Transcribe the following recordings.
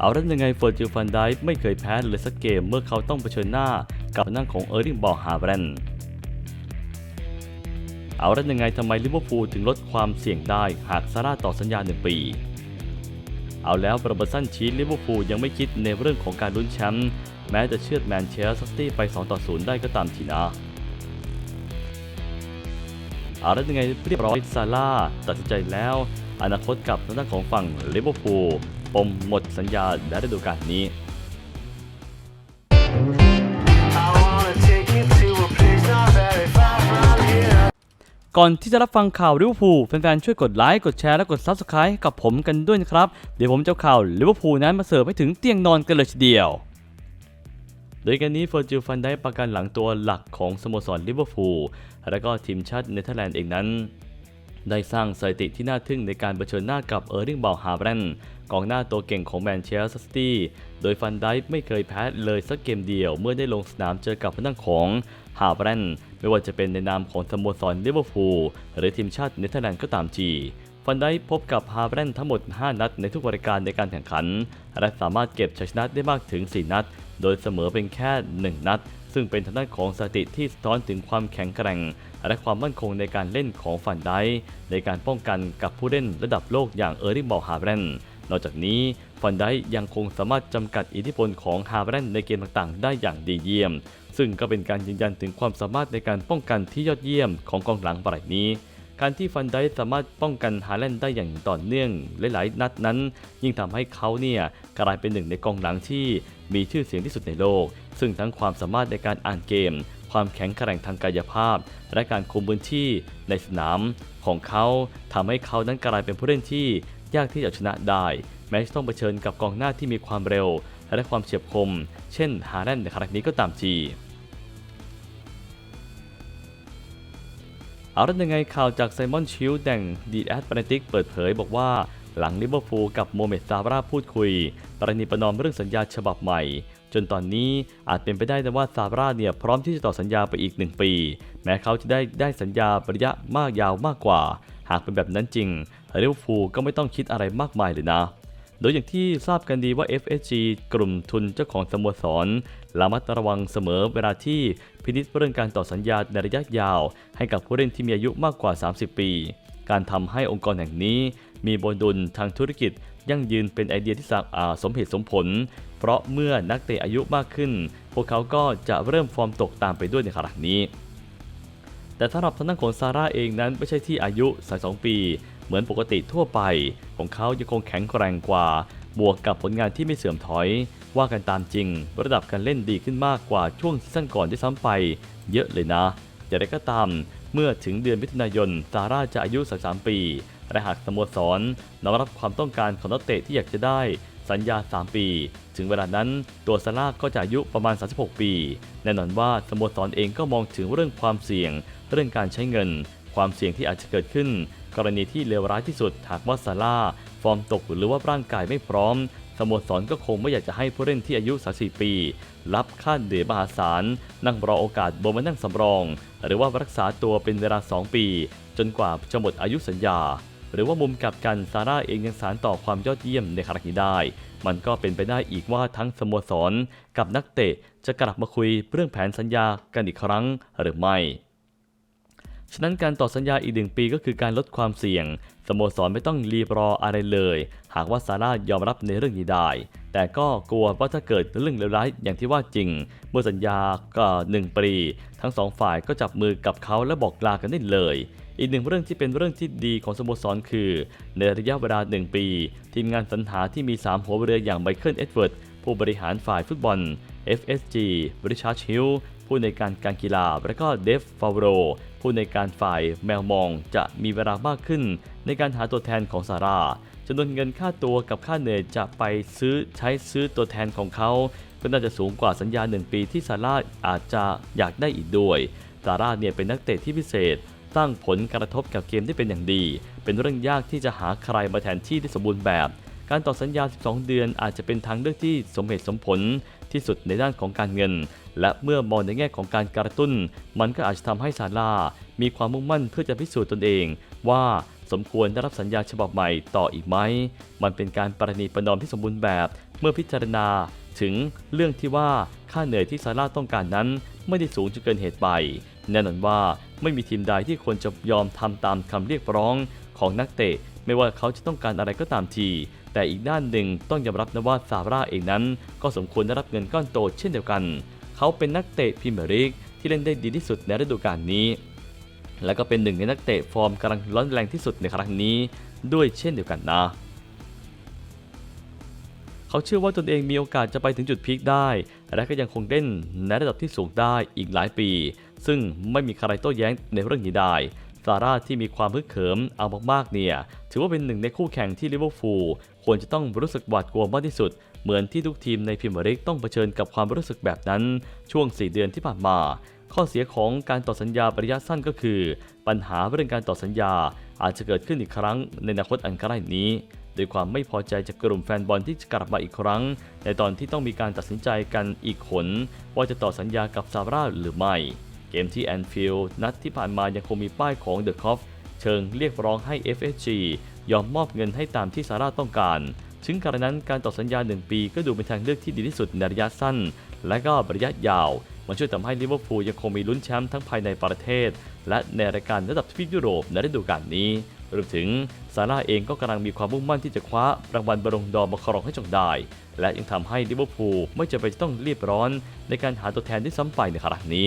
เอาแล้วยังไงเฟอร์จิลฟันไดไม่เคยแพ้เลยสักเกมเมื่อเขาต้องเผชิญหน้ากับทางของเออร์ลิงบอลฮาร์แรนเอาแล้วยังไงทำไมลิเวอร์พูลถึงลดความเสี่ยงได้หากซาร่าต่อสัญญาหนึ่งปี เอาแล้วโรเบสันชี้ลิเวอร์พูลยังไม่คิดในเรื่องของการลุ้นแชมป์แม้จะเชือดแมนเชสเตอร์ซิตี้ไป2ต่อ0ได้ก็ตามทีนะเอาแล้วยังไงเรียบร้อยซาร่าตัดสินใจแล้ว อนาคตกับทางด้านของฝั่งลิเวอร์พูล ปมหมดสัญญาในฤดูกาลนี้ก่อนที่จะรับฟังข่าวลิเวอร์พูลแฟนๆ ช่วยกดไลค์ กดแชร์ และกด Subscribe กับผมกันด้วยนะครับ เดี๋ยวผมจะข่าวลิเวอร์พูลนั้นมาเสิร์ฟให้ถึงเตียงนอนกันเลยทีเดียว โดยการนี้เฟอร์จิลฟันได้ประกันหลังตัวหลักของสโมสรลิเวอร์พูลและก็ทีมชาติเนเธอร์แลนด์เองนั้น ได้สร้างสถิติที่น่าทึ่งในการเผชิญหน้ากับเออร์ลิงบอลฮาร์แรนกองหน้าตัวเก่งของแมนเชสเตอร์ซิตี้โดยฟันไดไม่เคยแพ้เลยสักเกมเดียว เมื่อได้ลงสนามเจอกับผนังของฮาร์แรนไม่ว่าจะเป็นในนามของสโมสรลิเวอร์พูลหรือทีมชาติเนเธอร์แลนด์ก็ตามทีฟันได้พบกับฮาร์แรนทั้งหมด 5 นัดในทุกรายการในการแข่งขัน และสามารถเก็บชัยชนะได้มากถึง 4 นัด โดยเสมอเป็นแค่ 1 นัด ซึ่งเป็นทางด้านของสถิติที่สะท้อนถึงความแข็งแกร่ง และความมั่นคงในการเล่นของฟันไดในการป้องกันกับผู้เล่นระดับโลกอย่างเออร์ลิงบอลฮาร์เรนนอกจากนี้ฟันไดยังคงสามารถจำกัดอิทธิพลของฮาร์เรนในเกมต่างๆ ได้อย่างดีเยี่ยม ซึ่งก็เป็นการยืนยันถึงความสามารถในการป้องกันที่ยอดเยี่ยมของกองหลังรายนี้ การที่ฟันไดสามารถป้องกันฮาแลนด์ได้อย่างต่อเนื่องหลายๆ นัดนั้น ยิ่งทำให้เขาเนี่ยกลายเป็นหนึ่งในกองหลังที่มีชื่อเสียงที่สุดในโลก ซึ่งทั้งความสามารถในการอ่านเกม ความแข็งแกร่งทางกายภาพ และการคุมพื้นที่ในสนามของเขาทำให้เขานั้นกลายเป็นผู้เล่นที่ยากที่จะชนะได้ แม้จะต้องเผชิญกับกองหน้าที่มีความเร็ว และความเฉียบคม เช่นฮาแลนด์ในครั้งนี้ก็ตามที เอาล้วยังไงข่าวจากไซมอนชิลแดงดีแอตปาติกเปิดเผยบอกว่าหลังลิเวอร์พูลกับโมเมดซาร่าพูดคุย ประนีประนอมเรื่องสัญญาฉบับใหม่ จนตอนนี้อาจเป็นไปได้นะว่าซาร่าเนี่ยพร้อมที่จะต่อสัญญาไปอีก 1 ปี แม้เขาจะได้ได้สัญญาระยะมากยาวมากกว่า หากเป็นแบบนั้นจริงลิเวอร์พูลก็ไม่ต้องคิดอะไรมากมายเลยนะ โดยอย่างที่ทราบกันดีว่า FSG กลุ่มทุนเจ้าของสโมสรระมัดระวังเสมอเวลาที่พินิจเรื่องการต่อสัญญาในระยะยาว ให้กับผู้เล่นที่มีอายุมากกว่า 30 ปี การทำให้องค์กรแห่งนี้ มีบนดุลทางธุรกิจ ยั่งยืนเป็นไอเดียที่สักอาสมเหตุสมผล เพราะเมื่อนักเตะอายุมากขึ้น พวกเขาก็จะเริ่มฟอร์มตกตามไปด้วยในขณะนี้ แต่สำหรับทางด้านของซาร่าเองนั้นไม่ใช่ที่อายุ 32 ปี เหมือนปกติทั่วไป ของเขายังคงแข็งแกร่งกว่า บวกกับผลงานที่ไม่เสื่อมถอย ว่ากันตามจริง ระดับการเล่นดีขึ้นมากกว่าช่วงซีซั่นก่อนที่ซ้ำไป เยอะเลยนะอย่างไรก็ตาม เมื่อถึงเดือนมิถุนายนซาร่าจะอายุ 33 ปีและหากสโมสรน้อมรับความต้องการของนักเตะที่อยากจะได้สัญญา 3 ปี ถึงเวลานั้นตัวซาร่าก็จะอายุประมาณ 36 ปี แน่นอนว่าสโมสรเองก็มองถึงเรื่องความเสี่ยง เรื่องการใช้เงิน ความเสี่ยงที่อาจจะเกิดขึ้น กรณีที่เลวร้ายที่สุดหากว่าซาร่าฟอร์มตกหรือว่าร่างกายไม่พร้อมสโมสรก็คงไม่อยากจะให้ผู้เล่นที่อายุ 34 ปี รับค่าเหนื่อยมหาศาล นั่งรอโอกาสบนมานั่งสำรอง หรือว่ารักษาตัวเป็นเวลา 2 ปี จนกว่าจะหมดอายุสัญญา หรือว่ามุมกลับกันซาร่าเองยังสารต่อความยอดเยี่ยมในครั้งนี้ได้ มันก็เป็นไปได้อีกว่าทั้งสโมสร กับนักเตะจะกลับมาคุยเรื่องแผนสัญญากันอีกครั้งหรือไม่ ฉะนั้นการต่อสัญญาอีกหนึ่งปีก็คือการลดความเสี่ยง สโมสรไม่ต้องรีบรออะไรเลย หากว่าซาร่ายอมรับในเรื่องนี้ได้ แต่ก็กลัวว่าถ้าเกิดเรื่องเลวร้ายอย่างที่ว่าจริง เมื่อสัญญาก็หนึ่งปี ทั้งสองฝ่ายก็จับมือกับเขาและบอกลากันได้เลย อีกหนึ่งเรื่องที่เป็นเรื่องที่ดีของสโมสรคือ ในระยะเวลา1ปี ทีมงานสรรหาที่มี 3 หัวเรืออย่างไมเคิลเอ็ดเวิร์ดผู้บริหารฝ่ายฟุตบอล FSG บริชาร์ดฮิล ผู้ในการการกีฬา และก็เดฟฟาวโร ผู้ในการฝ่ายแมวมองจะมีเวลามากขึ้น ในการหาตัวแทนของซาร่าจำนวนเงินค่าตัวกับค่าเหนื่อยจะไปซื้อใช้ซื้อตัวแทนของเขา ก็น่าจะสูงกว่าสัญญา 1 ปีที่ซาร่าอาจจะอยากได้อีกด้วย ซาร่าเนี่ยเป็นนักเตะที่พิเศษสร้างผลกระทบกับเกมได้เป็นอย่างดี เป็นเรื่องยากที่จะหาใครมาแทนที่ที่สมบูรณ์แบบ การต่อสัญญา 12 เดือนอาจจะเป็นทางเลือกที่สมเหตุสมผลที่สุดในด้านของการเงิน และเมื่อมองในแง่ของการกระตุ้น มันก็อาจจะทำให้ซาร่ามีความมุ่งมั่นเพื่อจะพิสูจน์ตนเอง ว่าสมควรได้รับสัญญาฉบับใหม่ต่ออีกไหม มันเป็นการประนีประนอมที่สมบูรณ์แบบ เมื่อพิจารณาถึงเรื่องที่ว่าค่าเหนื่อยที่ซาร่าต้องการนั้น ไม่ได้สูงจนเกินเหตุไป แน่นอนว่าไม่มีทีมใดที่ควรจะยอมทำตามคำเรียกร้องของนักเตะ ไม่ว่าเขาจะต้องการอะไรก็ตามที แต่อีกด้านหนึ่งต้องยอมรับนะว่าซาร่าเองนั้น ก็สมควรได้รับเงินก้อนโตเช่นเดียวกัน เขาเป็นนักเตะพรีเมียร์ลีกที่เล่นได้ดีที่สุดในฤดูกาลนี้ และก็เป็นหนึ่งในนักเตะฟอร์มกำลังร้อนแรงที่สุดในครั้งนี้ด้วยเช่นเดียวกันนะเขาเชื่อว่าตนเองมีโอกาสจะไปถึงจุดพีคได้ และก็ยังคงเล่นในระดับที่สูงได้อีกหลายปี ซึ่งไม่มีใครโต้แย้งในเรื่องนี้ได้ ซาร่าที่มีความพึกเขิมเอามากๆเนี่ยถือว่าเป็นหนึ่งในคู่แข่งที่ลิเวอร์พูลควรจะต้องรู้สึกหวาดกลัวมากที่สุด เหมือนที่ทุกทีมในพรีเมียร์ลีกต้องเผชิญกับความรู้สึกแบบนั้น ช่วง 4 เดือนที่ผ่านมา ข้อเสียของการต่อสัญญาระยะสั้นก็คือ ปัญหาเรื่องการต่อสัญญาอาจจะเกิดขึ้นอีกครั้งในอนาคตอันใกล้นี้โดยความไม่พอใจจากกลุ่มแฟนบอลที่จะกลับมาอีกครั้ง ในตอนที่ต้องมีการตัดสินใจกันอีกขนว่าจะต่อสัญญากับซาร่าหรือไม่ เกมที่แอนฟิลด์นัดที่ผ่านมายังคงมีป้ายของเดอะคอฟเชิงเรียกร้องให้ FSG ยอมมอบเงินให้ตามที่ซาร่าต้องการถึงกระนั้นการต่อสัญญา 1 ปีก็ดูเป็นทางเลือกที่ดีที่สุดในระยะสั้น และก็ระยะยาว มันช่วยทำให้ลิเวอร์พูลยังคงมีลุ้นแชมป์ทั้งภายในประเทศ และในรายการระดับทวีปยุโรปในฤดูกาลนี้รวมถึงซาร่าเองก็กำลังมีความมุ่งมั่นที่จะคว้ารางวัลบองดอร์มาครองให้จงได้ และยังทำให้ลิเวอร์พูลไม่จำเป็นต้องรีบร้อนในการหาตัวแทนที่ซ้ำไปในครั้งนี้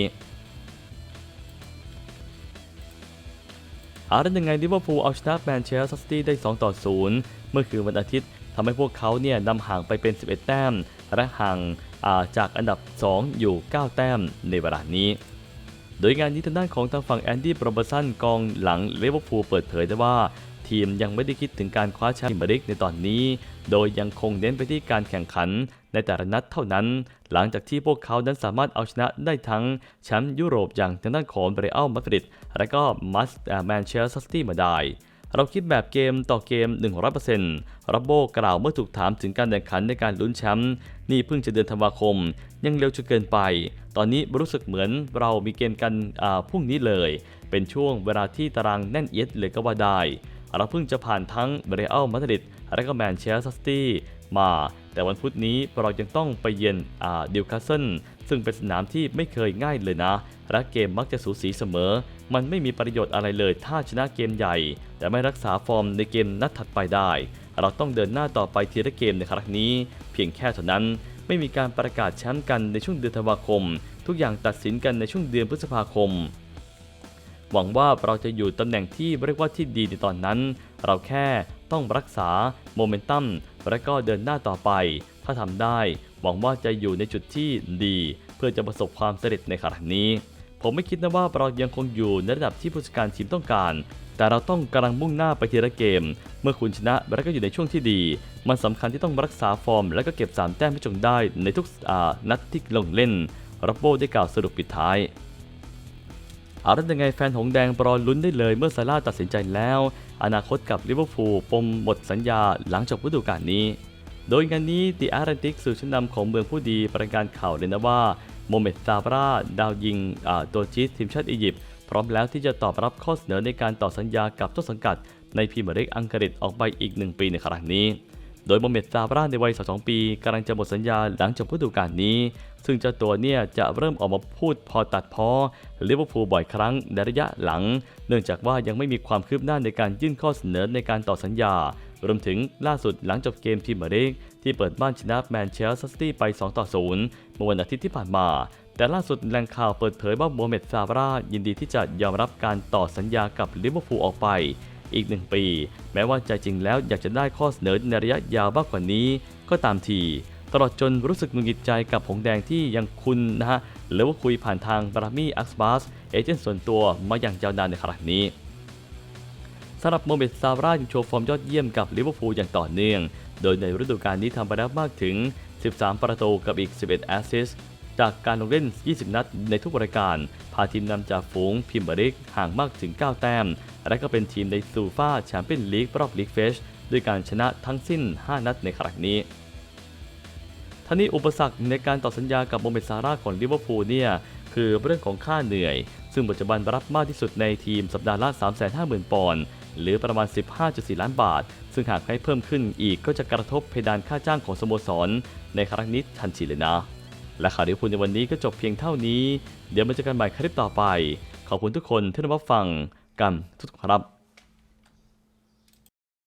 อาร์เป็นยังไงลิเวอร์พูลเอาชนะแมนเชสเตอร์ซิตี้ได้ 2 ต่อ 0 เมื่อคืนวันอาทิตย์ทำให้พวกเขาเนี่ยนำห่างไปเป็น 11 แต้ม และห่างาจากอันดับ 2 อยู่ 9 แต้มในเวลานี้ โดยงานนี้ทางด้านของทางฝั่งแอนดี้โปรเบอร์สันกองหลังลิเวอร์พูลเปิดเผยได้ว่า ทีมยังไม่ได้คิดถึงการคว้าแชมป์พรีเมียร์ลีกในตอนนี้ โดยยังคงเน้นไปที่การแข่งขันในแต่ละนัดเท่านั้น หลังจากที่พวกเขานั้นสามารถเอาชนะได้ทั้งแชมป์ยุโรปอย่างทางด้านของเบรอัลมาดริดและก็มัสแมนเชสเตอร์ซิตี้มาได้เราคิดแบบเกมต่อเกม 100%รับโบกล่าวเมื่อถูกถามถึงการแข่งขันในการลุ้นแชมป์นี่เพิ่งจะเดือนธันวาคม ยังเร็วจนเกินไป ตอนนี้รู้สึกเหมือนเรามีเกมกันพรุ่งนี้เลย เป็นช่วงเวลาที่ตารางแน่นเอียดเลยก็ว่าได้ เราเพิ่งจะผ่านทั้งเบรอัลมาดริดและก็แมนเชสเตอร์ซิตี้มา แต่วันพุธนี้เรายังต้องไปเยือนอ่าดิวคาสเซิลซึ่งเป็นสนามที่ไม่เคยง่ายเลยนะ และเกมมักจะสูสีเสมอ มันไม่มีประโยชน์อะไรเลยถ้าชนะเกมใหญ่ แต่ไม่รักษาฟอร์มในเกมนัดถัดไปได้ เราต้องเดินหน้าต่อไปทีละเกมในครั้งนี้ เพียงแค่เท่านั้น ไม่มีการประกาศแชมป์กันในช่วงเดือนธันวาคม ทุกอย่างตัดสินกันในช่วงเดือนพฤษภาคม หวังว่าเราจะอยู่ตำแหน่งที่เรียกว่าที่ดีในตอนนั้น เราแค่ต้องรักษาโมเมนตัมและก็เดินหน้าต่อไป ถ้าทำได้ หวังว่าจะอยู่ในจุดที่ดี เพื่อจะประสบความสำเร็จในครั้งนี้ ผมไม่คิดนะว่าเรายังคงอยู่ในระดับที่ผู้จัดการทีมต้องการ แต่เราต้องกำลังมุ่งหน้าไปทีละเกม เมื่อคุณชนะและก็อยู่ในช่วงที่ดี มันสำคัญที่ต้องรักษาฟอร์ม และก็เก็บ3แต้มให้จงได้ในทุกนัดที่ลงเล่นรับโบได้กล่าวสรุปปิดท้าย เอาละยังไงแฟนหงแดงรอลุ้นได้เลยเมื่อซาร่าตัดสินใจแล้ว อนาคตกับลิเวอร์พูลปมหมดสัญญาหลังจบฤดูกาลนี้ โดยงานนี้ดิอารันติกสื่อชั้นนำของเมืองผู้ดีประกาศข่าวเลยนะว่าโมเมดซาบราดาวยิงตัวจี๊ดทีมชาติอียิปต์พร้อมแล้วที่จะตอบรับข้อเสนอในการต่อสัญญากับต้นสังกัด ในพรีเมียร์ลีกอังกฤษออกไปอีก 1 ปีในครั้งนี้ โดยโมเมดซาบราในวัย 22 ปีกำลังจะหมดสัญญาหลังจบฤดูกาลนี้ ซึ่งเจ้าตัวเนี่ยจะเริ่มออกมาพูดพอตัดพ้อลิเวอร์พูลบ่อยครั้งในระยะหลัง เนื่องจากว่ายังไม่มีความคืบหน้าในการยื่นข้อเสนอในการต่อสัญญา รวมถึงล่าสุดหลังจบเกมพรีเมียร์ลีกที่เปิดบ้านชนะแมนเชสเตอร์ซิตี้ไป 2 ต่อ 0 เมื่อวันอาทิตย์ที่ผ่านมาแต่ล่าสุดแหล่งข่าวเปิดเผยว่าโมเมดซาบรายินดีที่จะยอมรับการต่อสัญญากับลิเวอร์พูลออกไป อีกหนึ่งปี แม้ว่าใจจริงแล้วอยากจะได้ข้อเสนอในระยะยาวมากกว่านี้ ก็ตามที ตลอดจนรู้สึกหงุดหงิดใจกับหงแดงที่ยังคุณนะฮะหรือว่าคุยผ่านทางบรามี่อักบาสเอเจนต์ส่วนตัวมาอย่างยาวนานในครั้งนี้สำหรับโมเมดซาร่ายังโชว์ฟอร์มยอดเยี่ยมกับลิเวอร์พูลอย่างต่อเนื่อง โดยในฤดูกาลนี้ทำไปแล้วมากถึง 13 ประตูกับอีก 11 แอสซิสต์ จากการลงเล่น 20 นัดในทุกรายการ พาทีมนำจากฝูงพิมเบริกห่างมากถึง 9 แต้ม และก็เป็นทีมในซูฟ่าแชมเปี้ยนลีกรอบลีกเฟชด้วยการชนะทั้งสิ้น 5 นัดในครั้งนี้ท่านี้อุปสรรคในการต่อสัญญากับโมเมซาร่าของลิเวอร์พูลเนี่ยคือเรื่องของค่าเหนื่อย ซึ่งปัจจุบันรับมากที่สุดในทีมสัปดาห์ละ 350,000 ปอนด์หรือประมาณ 15.4 ล้านบาท ซึ่งหากให้เพิ่มขึ้นอีกก็จะกระทบเพดานค่าจ้างของสโมสร ในครั้งนี้ทันทีเลยนะ และข่าวลิเวอร์พูลในวันนี้ก็จบเพียงเท่านี้ เดี๋ยวมาเจอกันใหม่คลิปต่อไป ขอบคุณทุกคนที่รับฟังกันทุกท่านครับ